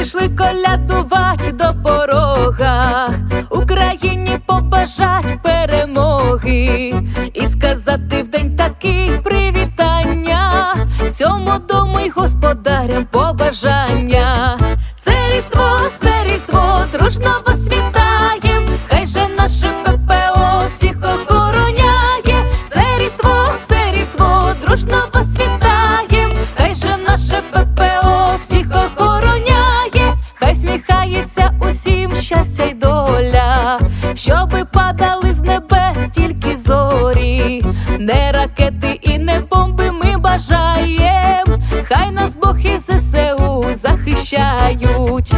прийшли колядувати до порога, Україні побажать перемоги. І сказати в день такий привітання, цьому дому й господарям побажання. Це різдво, це різдво, дружно вас вітаєм, хай же наше ППО щастя й доля, щоби падали з небес тільки зорі, не ракети і не бомби ми бажаєм, хай нас Бог і ЗСУ захищають.